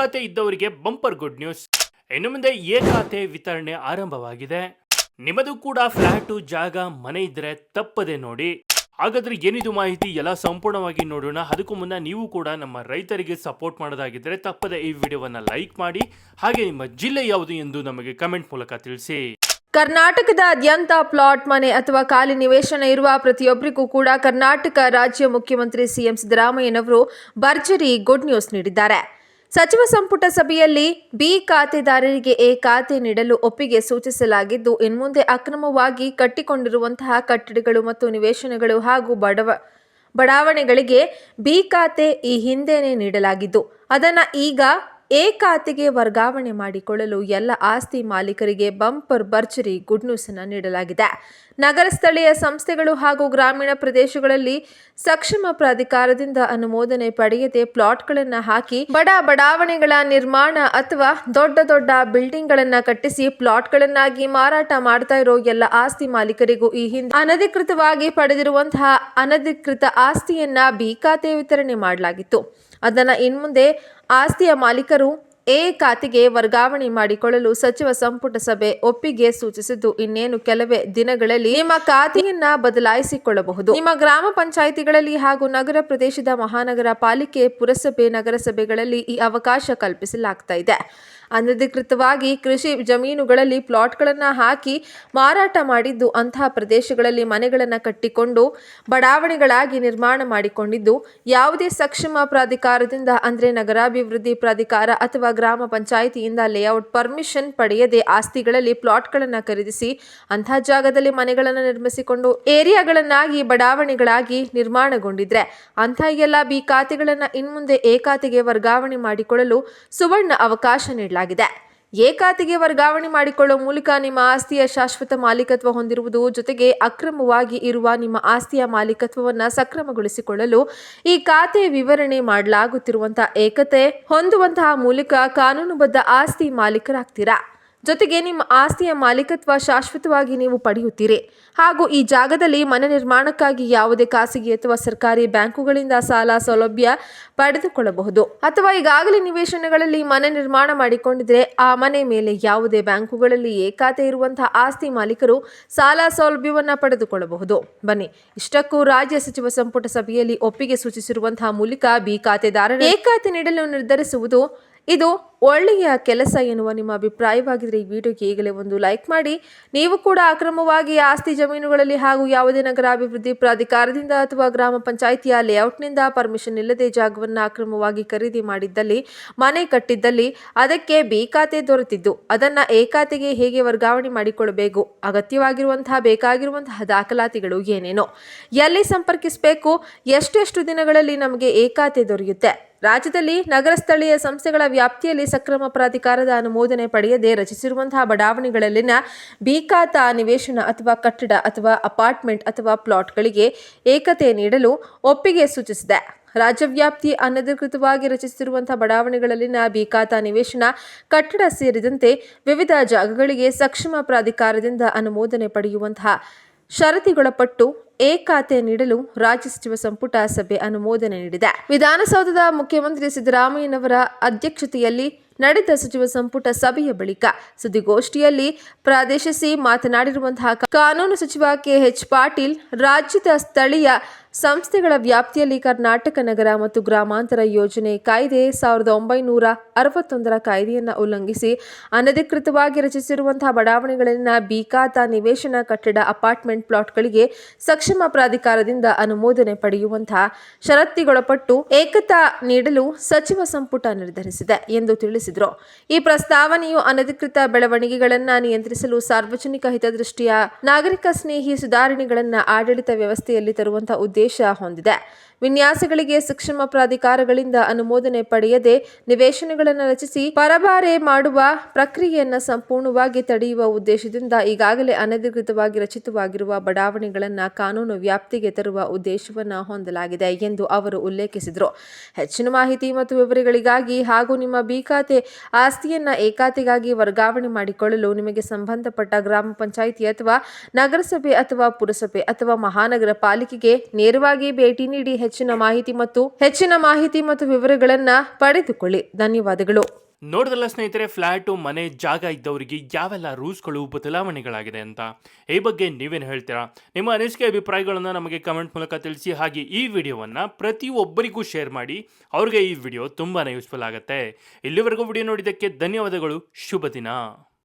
ಖಾತೆ ಇದ್ದವರಿಗೆ bumper good news. ಇನ್ನು ಮುಂದೆ ಎ ಖಾತೆ ವಿತರಣೆ ಆರಂಭವಾಗಿದೆ. ನಿಮ್ಮದು ಕೂಡ ಫ್ಲಾಟು, ಜಾಗ, ಮನೆ ಇದ್ರೆ ತಪ್ಪದೆ ನೋಡಿ. ಹಾಗಾದ್ರೆ ಏನಿದು ಮಾಹಿತಿ? ಎಲ್ಲ ಸಂಪೂರ್ಣವಾಗಿ ನೋಡೋಣ. ಅದಕ್ಕೂ ಮುನ್ನ ನೀವು ಕೂಡ ನಮ್ಮ ರೈತರಿಗೆ ಸಪೋರ್ಟ್ ಮಾಡೋದಾಗಿದ್ದರೆ ತಪ್ಪದೆ ಈ ವಿಡಿಯೋವನ್ನ ಲೈಕ್ ಮಾಡಿ. ಹಾಗೆ ನಿಮ್ಮ ಜಿಲ್ಲೆ ಯಾವುದು ಎಂದು ನಮಗೆ ಕಮೆಂಟ್ ಮೂಲಕ ತಿಳಿಸಿ. ಕರ್ನಾಟಕದಾದ್ಯಂತ ಪ್ಲಾಟ್ ಮನೆ ಅಥವಾ ಖಾಲಿ ನಿವೇಶನ ಇರುವ ಪ್ರತಿಯೊಬ್ಬರಿಗೂ ಕೂಡ ಕರ್ನಾಟಕ ರಾಜ್ಯ ಮುಖ್ಯಮಂತ್ರಿ ಸಿಎಂ ಸಿದ್ದರಾಮಯ್ಯನವರು ಭರ್ಜರಿ ಗುಡ್ ನ್ಯೂಸ್ ನೀಡಿದ್ದಾರೆ. ಸಚಿವ ಸಂಪುಟ ಸಭೆಯಲ್ಲಿ ಬಿ ಖಾತೆದಾರರಿಗೆ ಎ ಖಾತೆ ನೀಡಲು ಒಪ್ಪಿಗೆ ಸೂಚಿಸಲಾಗಿದ್ದು, ಇನ್ಮುಂದೆ ಅಕ್ರಮವಾಗಿ ಕಟ್ಟಿಕೊಂಡಿರುವಂತಹ ಕಟ್ಟಡಗಳು ಮತ್ತು ನಿವೇಶನಗಳು ಹಾಗೂ ಬಡವ, ಬಡಾವಣೆಗಳಿಗೆ ಬಿ ಖಾತೆ ಈ ಹಿಂದೆನೇ ನೀಡಲಾಗಿದ್ದು, ಅದನ್ನು ಈಗ ಎ ಖಾತೆಗೆ ವರ್ಗಾವಣೆ ಮಾಡಿಕೊಳ್ಳಲು ಎಲ್ಲ ಆಸ್ತಿ ಮಾಲೀಕರಿಗೆ ಬಂಪರ್ ಭರ್ಜರಿ ಗುಡ್ ನ್ಯೂಸ್ ನೀಡಲಾಗಿದೆ. ನಗರ ಸ್ಥಳೀಯ ಸಂಸ್ಥೆಗಳು ಹಾಗೂ ಗ್ರಾಮೀಣ ಪ್ರದೇಶಗಳಲ್ಲಿ ಸಕ್ಷಮ ಪ್ರಾಧಿಕಾರದಿಂದ ಅನುಮೋದನೆ ಪಡೆಯದೆ ಪ್ಲಾಟ್ಗಳನ್ನು ಹಾಕಿ ಬಡ ಬಡಾವಣೆಗಳ ನಿರ್ಮಾಣ ಅಥವಾ ದೊಡ್ಡ ದೊಡ್ಡ ಬಿಲ್ಡಿಂಗ್ಗಳನ್ನು ಕಟ್ಟಿಸಿ ಪ್ಲಾಟ್ಗಳನ್ನಾಗಿ ಮಾರಾಟ ಮಾಡ್ತಾ ಇರೋ ಎಲ್ಲ ಆಸ್ತಿ ಮಾಲೀಕರಿಗೂ ಈ ಹಿಂದೆ ಅನಧಿಕೃತವಾಗಿ ಪಡೆದಿರುವಂತಹ ಅನಧಿಕೃತ ಆಸ್ತಿಯನ್ನ ಬಿ ಖಾತೆ ವಿತರಣೆ ಮಾಡಲಾಗಿತ್ತು. ಅದನ್ನು ಇನ್ಮುಂದೆ ಆಸ್ತಿಯ ಮಾಲೀಕರು ಎ ಖಾತೆಗೆ ವರ್ಗಾವಣೆ ಮಾಡಿಕೊಳ್ಳಲು ಸಚಿವ ಸಂಪುಟ ಸಭೆ ಒಪ್ಪಿಗೆ ಸೂಚಿಸಿದ್ದು, ಇನ್ನೇನು ಕೆಲವೇ ದಿನಗಳಲ್ಲಿ ನಿಮ್ಮ ಖಾತೆಯನ್ನ ಬದಲಾಯಿಸಿಕೊಳ್ಳಬಹುದು. ನಿಮ್ಮ ಗ್ರಾಮ ಪಂಚಾಯಿತಿಗಳಲ್ಲಿ ಹಾಗೂ ನಗರ ಪ್ರದೇಶದ ಮಹಾನಗರ ಪಾಲಿಕೆ, ಪುರಸಭೆ, ನಗರಸಭೆಗಳಲ್ಲಿ ಈ ಅವಕಾಶ ಕಲ್ಪಿಸಲಾಗ್ತಾ ಇದೆ. ಅನಧಿಕೃತವಾಗಿ ಕೃಷಿ ಜಮೀನುಗಳಲ್ಲಿ ಪ್ಲಾಟ್ಗಳನ್ನು ಹಾಕಿ ಮಾರಾಟ ಮಾಡಿದ್ದು ಅಂತಹ ಪ್ರದೇಶಗಳಲ್ಲಿ ಮನೆಗಳನ್ನು ಕಟ್ಟಿಕೊಂಡು ಬಡಾವಣೆಗಳಾಗಿ ನಿರ್ಮಾಣ ಮಾಡಿಕೊಂಡಿದ್ದು, ಯಾವುದೇ ಸಕ್ಷಮ ಪ್ರಾಧಿಕಾರದಿಂದ, ಅಂದರೆ ನಗರಾಭಿವೃದ್ಧಿ ಪ್ರಾಧಿಕಾರ ಅಥವಾ ಗ್ರಾಮ ಪಂಚಾಯಿತಿಯಿಂದ ಲೇಔಟ್ ಪರ್ಮಿಷನ್ ಪಡೆಯದೆ ಆಸ್ತಿಗಳಲ್ಲಿ ಪ್ಲಾಟ್ಗಳನ್ನು ಖರೀದಿಸಿ ಅಂತಹ ಜಾಗದಲ್ಲಿ ಮನೆಗಳನ್ನು ನಿರ್ಮಿಸಿಕೊಂಡು ಏರಿಯಾಗಳನ್ನಾಗಿ, ಬಡಾವಣೆಗಳಾಗಿ ನಿರ್ಮಾಣಗೊಂಡಿದ್ರೆ ಅಂಥ ಎಲ್ಲ ಬಿ ಖಾತೆಗಳನ್ನು ಇನ್ಮುಂದೆ ಎ ಖಾತೆಗೆ ವರ್ಗಾವಣೆ ಮಾಡಿಕೊಳ್ಳಲು ಸುವರ್ಣ ಅವಕಾಶ ನೀಡಲಾಗಿದೆ. ಎ ಖಾತೆಗೆ ವರ್ಗಾವಣೆ ಮಾಡಿಕೊಳ್ಳುವ ಮೂಲಕ ನಿಮ್ಮ ಆಸ್ತಿಯ ಶಾಶ್ವತ ಮಾಲೀಕತ್ವ ಹೊಂದಿರುವುದು ಜೊತೆಗೆ ಅಕ್ರಮವಾಗಿ ಇರುವ ನಿಮ್ಮ ಆಸ್ತಿಯ ಮಾಲೀಕತ್ವವನ್ನು ಸಕ್ರಮಗೊಳಿಸಿಕೊಳ್ಳಲು ಈ ಖಾತೆ ವಿವರಣೆ ಮಾಡಲಾಗುತ್ತಿರುವಂತಹ ಏಕತೆ ಹೊಂದುವಂತಹ ಮೂಲಕ ಕಾನೂನುಬದ್ಧ ಆಸ್ತಿ ಮಾಲೀಕರಾಗ್ತೀರಾ? ಜೊತೆಗೆ ನಿಮ್ಮ ಆಸ್ತಿಯ ಮಾಲೀಕತ್ವ ಶಾಶ್ವತವಾಗಿ ನೀವು ಪಡೆಯುತ್ತೀರಿ. ಹಾಗೂ ಈ ಜಾಗದಲ್ಲಿ ಮನೆ ನಿರ್ಮಾಣಕ್ಕಾಗಿ ಯಾವುದೇ ಖಾಸಗಿ ಅಥವಾ ಸರ್ಕಾರಿ ಬ್ಯಾಂಕುಗಳಿಂದ ಸಾಲ ಸೌಲಭ್ಯ ಪಡೆದುಕೊಳ್ಳಬಹುದು. ಅಥವಾ ಈಗಾಗಲೇ ನಿವೇಶನಗಳಲ್ಲಿ ಮನೆ ನಿರ್ಮಾಣ ಮಾಡಿಕೊಂಡಿದ್ರೆ ಆ ಮನೆ ಮೇಲೆ ಯಾವುದೇ ಬ್ಯಾಂಕುಗಳಲ್ಲಿ ಏಕಾತೆ ಇರುವಂತಹ ಆಸ್ತಿ ಮಾಲೀಕರು ಸಾಲ ಸೌಲಭ್ಯವನ್ನು ಪಡೆದುಕೊಳ್ಳಬಹುದು. ಬನ್ನಿ, ಇಷ್ಟಕ್ಕೂ ರಾಜ್ಯ ಸಚಿವ ಸಂಪುಟ ಸಭೆಯಲ್ಲಿ ಒಪ್ಪಿಗೆ ಸೂಚಿಸಿರುವಂತಹ ಮೂಲಕ ಬಿ ಖಾತೆದಾರರ ಏಕಾತೆ ನೀಡಲು ನಿರ್ಧರಿಸುವುದು ಇದು ಒಳ್ಳೆಯ ಕೆಲಸ ಎನ್ನುವ ನಿಮ್ಮ ಅಭಿಪ್ರಾಯವಾಗಿದ್ದರೆ ಈ ವಿಡಿಯೋಗೆ ಈಗಲೇ ಒಂದು ಲೈಕ್ ಮಾಡಿ. ನೀವು ಕೂಡ ಅಕ್ರಮವಾಗಿ ಆಸ್ತಿ ಜಮೀನುಗಳಲ್ಲಿ ಹಾಗೂ ಯಾವುದೇ ನಗರಾಭಿವೃದ್ಧಿ ಪ್ರಾಧಿಕಾರದಿಂದ ಅಥವಾ ಗ್ರಾಮ ಪಂಚಾಯಿತಿಯ ಲೇಔಟ್ನಿಂದ ಪರ್ಮಿಷನ್ ಇಲ್ಲದೆ ಜಾಗವನ್ನು ಅಕ್ರಮವಾಗಿ ಖರೀದಿ ಮಾಡಿದ್ದಲ್ಲಿ, ಮನೆ ಕಟ್ಟಿದ್ದಲ್ಲಿ ಅದಕ್ಕೆ ಬಿ ಖಾತೆ ದೊರೆತಿದ್ದು. ಅದನ್ನು ಎ ಖಾತೆಗೆ ಹೇಗೆ ವರ್ಗಾವಣೆ ಮಾಡಿಕೊಳ್ಳಬೇಕು ಅಗತ್ಯವಾಗಿರುವಂತಹ ಬೇಕಾಗಿರುವಂತಹ ದಾಖಲಾತಿಗಳು ಏನೇನೋ? ಎಲ್ಲಿ ಸಂಪರ್ಕಿಸಬೇಕು? ಎಷ್ಟೆಷ್ಟು ದಿನಗಳಲ್ಲಿ ನಮಗೆ ಖಾತೆ ದೊರೆಯುತ್ತೆ? ರಾಜ್ಯದಲ್ಲಿ ನಗರ ಸ್ಥಳೀಯ ಸಂಸ್ಥೆಗಳ ವ್ಯಾಪ್ತಿಯಲ್ಲಿ ಸಕ್ರಮ ಪ್ರಾಧಿಕಾರದ ಅನುಮೋದನೆ ಪಡೆಯದೆ ರಚಿಸಿರುವಂತಹ ಬಡಾವಣೆಗಳಲ್ಲಿನ ಬೀಕಾತ ನಿವೇಶನ ಅಥವಾ ಕಟ್ಟಡ ಅಥವಾ ಅಪಾರ್ಟ್ಮೆಂಟ್ ಅಥವಾ ಪ್ಲಾಟ್ಗಳಿಗೆ ಏಕತೆ ನೀಡಲು ಒಪ್ಪಿಗೆ ಸೂಚಿಸಿದೆ. ರಾಜ್ಯವ್ಯಾಪ್ತಿ ಅನಧಿಕೃತವಾಗಿ ರಚಿಸಿರುವಂತಹ ಬಡಾವಣೆಗಳಲ್ಲಿನ ಬೀಕಾತ ನಿವೇಶನ ಕಟ್ಟಡ ಸೇರಿದಂತೆ ವಿವಿಧ ಜಾಗಗಳಿಗೆ ಸಕ್ಷಮ ಪ್ರಾಧಿಕಾರದಿಂದ ಅನುಮೋದನೆ ಪಡೆಯುವಂತಹ ಷರತ್ತಿಗೊಳಪಟ್ಟು ಎ ಖಾತೆ ನೀಡಲು ರಾಜ್ಯ ಸಚಿವ ಸಂಪುಟ ಸಭೆ ಅನುಮೋದನೆ ನೀಡಿದೆ. ವಿಧಾನಸೌಧದ ಮುಖ್ಯಮಂತ್ರಿ ಸಿದ್ದರಾಮಯ್ಯನವರ ಅಧ್ಯಕ್ಷತೆಯಲ್ಲಿ ನಡೆದ ಸಚಿವ ಸಂಪುಟ ಸಭೆಯ ಬಳಿಕ ಸುದ್ದಿಗೋಷ್ಠಿಯಲ್ಲಿ ಪ್ರಾದೇಶಿಸಿ ಮಾತನಾಡಿರುವಂತಹ ಕಾನೂನು ಸಚಿವ ಕೆಎಚ್ ಪಾಟೀಲ್, ರಾಜ್ಯದ ಸ್ಥಳೀಯ ಸಂಸ್ಥೆಗಳ ವ್ಯಾಪ್ತಿಯಲ್ಲಿ ಕರ್ನಾಟಕ ನಗರ ಮತ್ತು ಗ್ರಾಮಾಂತರ ಯೋಜನೆ ಕಾಯ್ದೆ ಸಾವಿರದ ಒಂಬೈನೂರ ಅರವತ್ತೊಂದರ ಕಾಯ್ದೆಯನ್ನು ಉಲ್ಲಂಘಿಸಿ ಅನಧಿಕೃತವಾಗಿ ರಚಿಸಿರುವಂತಹ ಬಡಾವಣೆಗಳಲ್ಲಿನ ಬೀಕಾತ ನಿವೇಶನ ಕಟ್ಟಡ ಅಪಾರ್ಟ್ಮೆಂಟ್ ಪ್ಲಾಟ್ಗಳಿಗೆ ಸಕ್ಷಮ ಪ್ರಾಧಿಕಾರದಿಂದ ಅನುಮೋದನೆ ಪಡೆಯುವಂತಹ ಷರತ್ತಿಗೊಳಪಟ್ಟು ಏಕತಾ ನೀಡಲು ಸಚಿವ ಸಂಪುಟ ನಿರ್ಧರಿಸಿದೆ ಎಂದು ತಿಳಿಸಿದರು. ಈ ಪ್ರಸ್ತಾವನೆಯು ಅನಧಿಕೃತ ಬೆಳವಣಿಗೆಗಳನ್ನು ನಿಯಂತ್ರಿಸಲು ಸಾರ್ವಜನಿಕ ಹಿತದೃಷ್ಟಿಯ ನಾಗರಿಕ ಸ್ನೇಹಿ ಸುಧಾರಣೆಗಳನ್ನು ಆಡಳಿತ ವ್ಯವಸ್ಥೆಯಲ್ಲಿ ತರುವಂತಹ ಉದ್ದೇಶ ಹೊಂದಿದೆ ವಿನ್ಯಾಸಗಳಿಗೆ ಸಕ್ಷಮ ಪ್ರಾಧಿಕಾರಗಳಿಂದ ಅನುಮೋದನೆ ಪಡೆಯದೆ ನಿವೇಶನಗಳನ್ನು ರಚಿಸಿ ಪರಭಾರೆ ಮಾಡುವ ಪ್ರಕ್ರಿಯೆಯನ್ನು ಸಂಪೂರ್ಣವಾಗಿ ತಡೆಯುವ ಉದ್ದೇಶದಿಂದ ಈಗಾಗಲೇ ಅನಧಿಕೃತವಾಗಿ ರಚಿತವಾಗಿರುವ ಬಡಾವಣೆಗಳನ್ನು ಕಾನೂನು ವ್ಯಾಪ್ತಿಗೆ ತರುವ ಉದ್ದೇಶವನ್ನು ಹೊಂದಲಾಗಿದೆ ಎಂದು ಅವರು ಉಲ್ಲೇಖಿಸಿದರು. ಹೆಚ್ಚಿನ ಮಾಹಿತಿ ಮತ್ತು ವಿವರಗಳಿಗಾಗಿ ಹಾಗೂ ನಿಮ್ಮ ಬಿ ಖಾತೆ ಆಸ್ತಿಯನ್ನ ಏಕಾತೆಗಾಗಿ ವರ್ಗಾವಣೆ ಮಾಡಿಕೊಳ್ಳಲು ನಿಮಗೆ ಸಂಬಂಧಪಟ್ಟ ಗ್ರಾಮ ಪಂಚಾಯಿತಿ ಅಥವಾ ನಗರಸಭೆ ಅಥವಾ ಪುರಸಭೆ ಅಥವಾ ಮಹಾನಗರ ಪಾಲಿಕೆಗೆ ನೇರವಾಗಿ ಭೇಟಿ ನೀಡಿ ಹೆಚ್ಚಿನ ಮಾಹಿತಿ ಮತ್ತು ಹೆಚ್ಚಿನ ಮಾಹಿತಿ ಮತ್ತು ವಿವರಗಳನ್ನ ಪಡೆದುಕೊಳ್ಳಿ. ಧನ್ಯವಾದಗಳು. ನೋಡಿದಲ್ಲ ಸ್ನೇಹಿತರೆ ಫ್ಲ್ಯಾಟು ಮನೆ ಜಾಗ ಇದ್ದವರಿಗೆ ಯಾವೆಲ್ಲ ರೂಲ್ಸ್ಗಳು ಬದಲಾವಣೆಗಳಾಗಿದೆ ಅಂತ? ಈ ಬಗ್ಗೆ ನೀವೇನು ಹೇಳ್ತೀರಾ? ನಿಮ್ಮ ಅನಿಸಿಕೆ ಅಭಿಪ್ರಾಯಗಳನ್ನು ನಮಗೆ ಕಮೆಂಟ್ ಮೂಲಕ ತಿಳಿಸಿ, ಹಾಗೆ ಈ ವಿಡಿಯೋವನ್ನು ಪ್ರತಿಯೊಬ್ಬರಿಗೂ ಶೇರ್ ಮಾಡಿ, ಅವ್ರಿಗೆ ಈ ವಿಡಿಯೋ ತುಂಬಾ ಯೂಸ್ಫುಲ್ ಆಗುತ್ತೆ. ಇಲ್ಲಿವರೆಗೂ ವಿಡಿಯೋ ನೋಡಿದ್ದಕ್ಕೆ ಧನ್ಯವಾದಗಳು. ಶುಭ ದಿನ.